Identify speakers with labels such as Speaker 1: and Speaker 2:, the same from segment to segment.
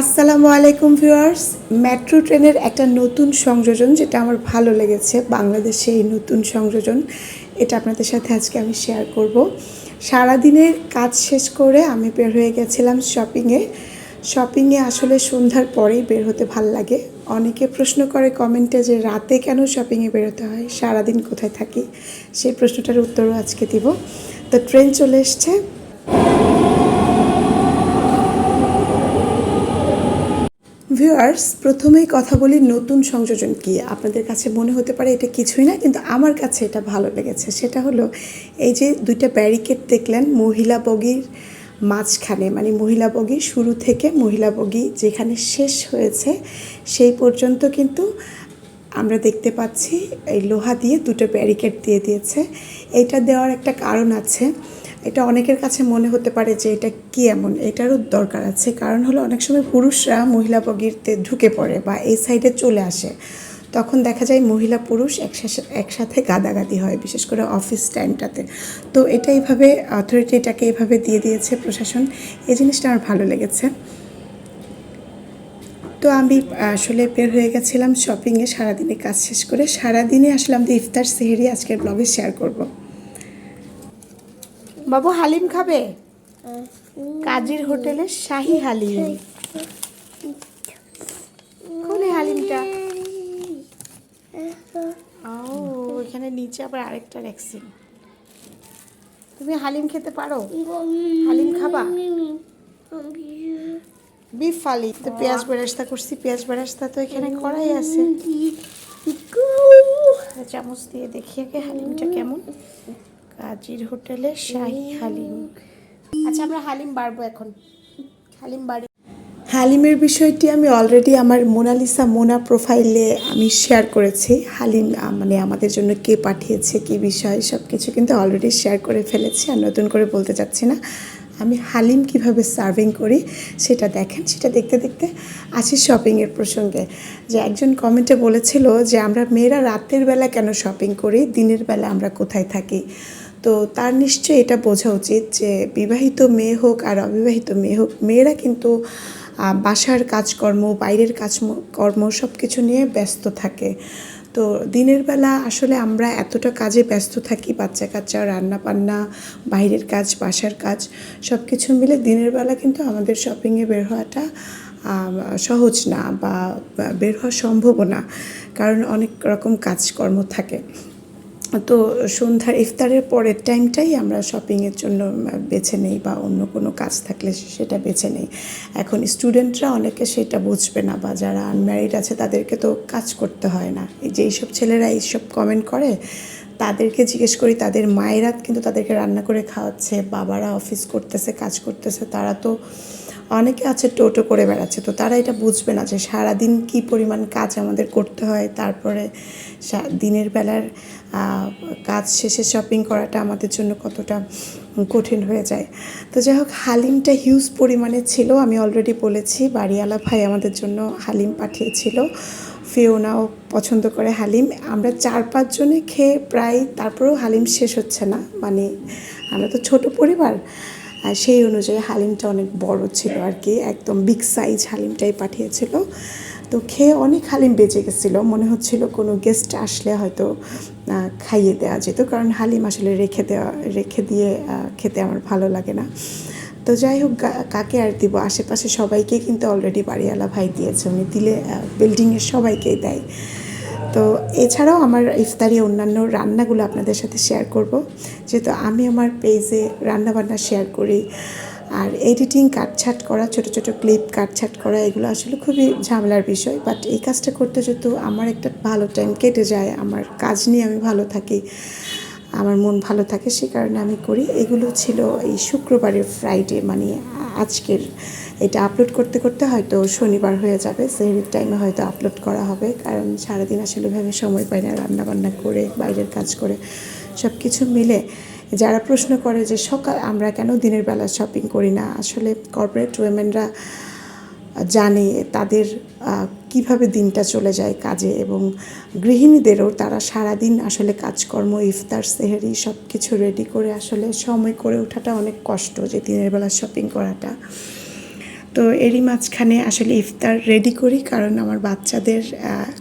Speaker 1: আসসালামু আলাইকুম viewers. Metro ট্রেনের একটা নতুন সংযোজন যেটা আমার ভালো লেগেছে, বাংলাদেশে এই নতুন সংযোজন, এটা আপনাদের সাথে আজকে আমি শেয়ার করব। সারাদিনের কাজ শেষ করে আমি বের হয়ে গেছিলাম শপিংয়ে শপিংয়ে আসলে সন্ধ্যার পরেই বের হতে ভালো লাগে। অনেকে প্রশ্ন করে কমেন্টে যে রাতে কেন শপিংয়ে বেরোতে হয়? সারাদিন কোথায় থাকি? সেই প্রশ্নটার উত্তরও আজকে দিব। তো ট্রেন চলে এসছে। ভিউয়ার্স প্রথমেই কথা বলি নতুন সংযোজন কি? আপনাদের কাছে মনে হতে পারে এটা কিছুই না, কিন্তু আমার কাছে এটা ভালো লেগেছে। সেটা হলো এই যে দুইটা ব্যারিকেড দেখলেন, মহিলা বগির মাঝখানে মানে মহিলা বগি শুরু থেকে মহিলা বগি যেখানে শেষ হয়েছে, সেই পর্যন্ত কিন্তু আমরা দেখতে পাচ্ছি এই লোহা দিয়ে দুটো ব্যারিকেড দিয়ে দিয়েছে। এটা দেওয়ার একটা কারণ আছে। এটা অনেকের কাছে মনে হতে পারে যে এটা কি এমন? এটারও দরকার আছে। কারণ হলো অনেক সময় পুরুষরা মহিলা বগিরতে ঢুকে পড়ে বা এই সাইডে চলে আসে। তখন দেখা যায় মহিলা পুরুষ একসাথে একসাথে গাদাগাদি হয়, বিশেষ করে অফিস টাইমটাতে তো এটা এইভাবে অথরিটি এটাকে এইভাবে দিয়ে দিয়েছে প্রশাসন। এই জিনিসটা আমার ভালো লেগেছে। তো আমি, আসলে বের হয়ে গেছিলাম শপিংয়ে সারাদিনে কাজ শেষ করে। সারাদিনে আসলে আমাদের ইফতার সেহেরি আজকের ব্লগে শেয়ার করব। বাবু হালিম খাবে? কাজীর হোটেলে শাহি হালিম। কোনে হালিমটা? ও এখানে নিচে আবার আরেকটা রাখছি তুমি হালিম খেতে পারো? হালিম খাবা? বিফ ফালি তো পেঁয়াজ বেরাস্তা করছি পেঁয়াজ বেরাস্তা তো এখানে করাই আছে। চামচ দিয়ে দেখি আগে হালিমটা কেমন। কাজীর হোটেলে শাহি হালিম। আচ্ছা আমরা হালিম বাড়বো এখন। হালিম বাড়ি। হালিমের বিষয়টি আমি অলরেডি আমার মোনালিসা মোনা প্রোফাইলে আমি শেয়ার করেছি। হালিম মানে আমাদের জন্য কে পাঠিয়েছে কী বিষয় সব কিছু কিন্তু অলরেডি শেয়ার করে ফেলেছি আর নতুন করে বলতে চাচ্ছি না। আমি হালিম কীভাবে সার্ভিং করি সেটা দেখেন সেটা দেখতে দেখতে আসি শপিংয়ের প্রসঙ্গে। যে একজন কমেন্টে বলেছিল যে আমরা মেয়েরা রাতের বেলা কেন শপিং করি? দিনের বেলা আমরা কোথায় থাকি? তো তার নিশ্চয়ই এটা বোঝা উচিত যে বিবাহিত মেয়ে হোক আর অবিবাহিত মেয়ে হোক, মেয়েরা কিন্তু বাসার কাজকর্ম, বাইরের কাজ কর্ম সব কিছু নিয়ে ব্যস্ত থাকে। তো দিনের বেলা আসলে আমরা এতটা কাজে ব্যস্ত থাকি, বাচ্চা কাচ্চা রান্না বান্না বাইরের কাজ, বাসার কাজ সব কিছু মিলে দিনের বেলা কিন্তু আমাদের শপিংয়ে বের হওয়াটা সহজ না বা বের হওয়া সম্ভবও না। কারণ অনেক রকম কাজকর্ম থাকে। তো সন্ধ্যার ইফতারের পরের টাইমটাই আমরা শপিংয়ের জন্য বেছে নেই বা অন্য কোনো কাজ থাকলে সেটা বেছে নেই। এখন স্টুডেন্টরা অনেকে সেটা বুঝবে না বা যারা আনম্যারিড আছে তাদেরকে তো কাজ করতে হয় না। এই যে এইসব ছেলেরা এইসব কমেন্ট করে, তাদেরকে জিজ্ঞেস করি তাদের মায়েরা কিন্তু তাদেরকে রান্না করে খাওয়াচ্ছে, বাবারা অফিস করতেছে, কাজ করতেছে, তারা তো অনেকে আছে টোটো করে বেড়াচ্ছে, তো তারা এটা বুঝবে না যে সারাদিন কী পরিমাণ কাজ আমাদের করতে হয়, তারপরে দিনের বেলার কাজ শেষে শপিং করাটা আমাদের জন্য কতটা কঠিন হয়ে যায়। তো যাই হোক, হালিমটা হিউজ পরিমাণে ছিল, আমি অলরেডি বলেছি, বাড়িওয়ালা ভাই আমাদের জন্য হালিম পাঠিয়েছিল, ফিওনাও পছন্দ করে হালিম। আমরা চার পাঁচজনে খেয়ে প্রায় তারপরেও হালিম শেষ হচ্ছে না মানে আমরা তো ছোট পরিবার আর সেই অনুযায়ী হালিমটা অনেক বড় ছিল আর কি, একদম বিগ সাইজ হালিমটাই পাঠিয়েছিল। তো খেয়ে অনেক হালিম বেঁচে গেছিল, মনে হচ্ছিল কোনো গেস্ট আসলে হয়তো খাইয়ে দেওয়া যেত, কারণ হালিম আসলে রেখে দেওয়া রেখে দিয়ে খেতে আমার ভালো লাগে না। তো যাই হোক কাকে আর দিব? আশেপাশে সবাইকে কিন্তু অলরেডি বাড়িওয়ালা ভাই দিয়েছে, উনি দিলে বিল্ডিংয়ের সবাইকেই দেয়। তো এছাড়াও আমার ইফতারি অন্যান্য রান্নাগুলো আপনাদের সাথে শেয়ার করব। যেহেতু আমি আমার পেজে রান্নাবান্না শেয়ার করি, আর এডিটিং কাটছাট করা, ছোট ছোট ক্লিপ কাটছাট করা, এগুলো আসলে খুবই ঝামেলার বিষয়। বাট এই কাজটা করতে যেহেতু আমার একটা ভালো টাইম কেটে যায়, আমার কাজ নিয়ে আমি ভালো থাকি আমার মন ভালো থাকে সে কারণে আমি করি। এগুলো ছিল এই শুক্রবারের ফ্রাইডে মানে আজকের। এটা আপলোড করতে করতে হয়তো শনিবার হয়ে যাবে, সেহরির টাইমে হয়তো আপলোড করা হবে, কারণ সারাদিন আসলে ভাবে সময় পাই না রান্না বান্না করে, বাইরের কাজ করে সব কিছু মিলে। যারা প্রশ্ন করে যে সকাল, আমরা কেন দিনের বেলা শপিং করি না? আসলে কর্পোরেট উইমেনরা জানে তাদের কীভাবে দিনটা চলে যায় কাজে এবং গৃহিণীদেরও তারা সারাদিন আসলে কাজকর্ম, ইফতার, সেহেরি সব কিছু রেডি করে আসলে সময় করে ওঠাটা অনেক কষ্ট যে দিনের বেলা শপিং করাটা। তো এরই মাঝখানে আসলে ইফতার রেডি করি কারণ আমার বাচ্চাদের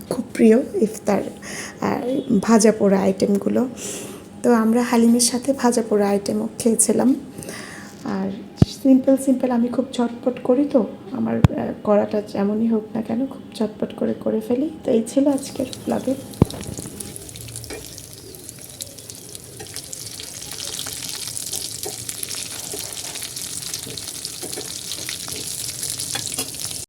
Speaker 1: খুব প্রিয় ইফতার ভাজা পোড়া আইটেমগুলো তো আমরা হালিমের সাথে ভাজা পোড়া আইটেমও খেয়েছিলাম। আর সিম্পল সিম্পল আমি খুব ঝটপট করি তো। আমার করাটা যেমনই হোক না কেন খুব ঝটপট করে করে ফেলি। তো এই ছিল আজকের ব্লগে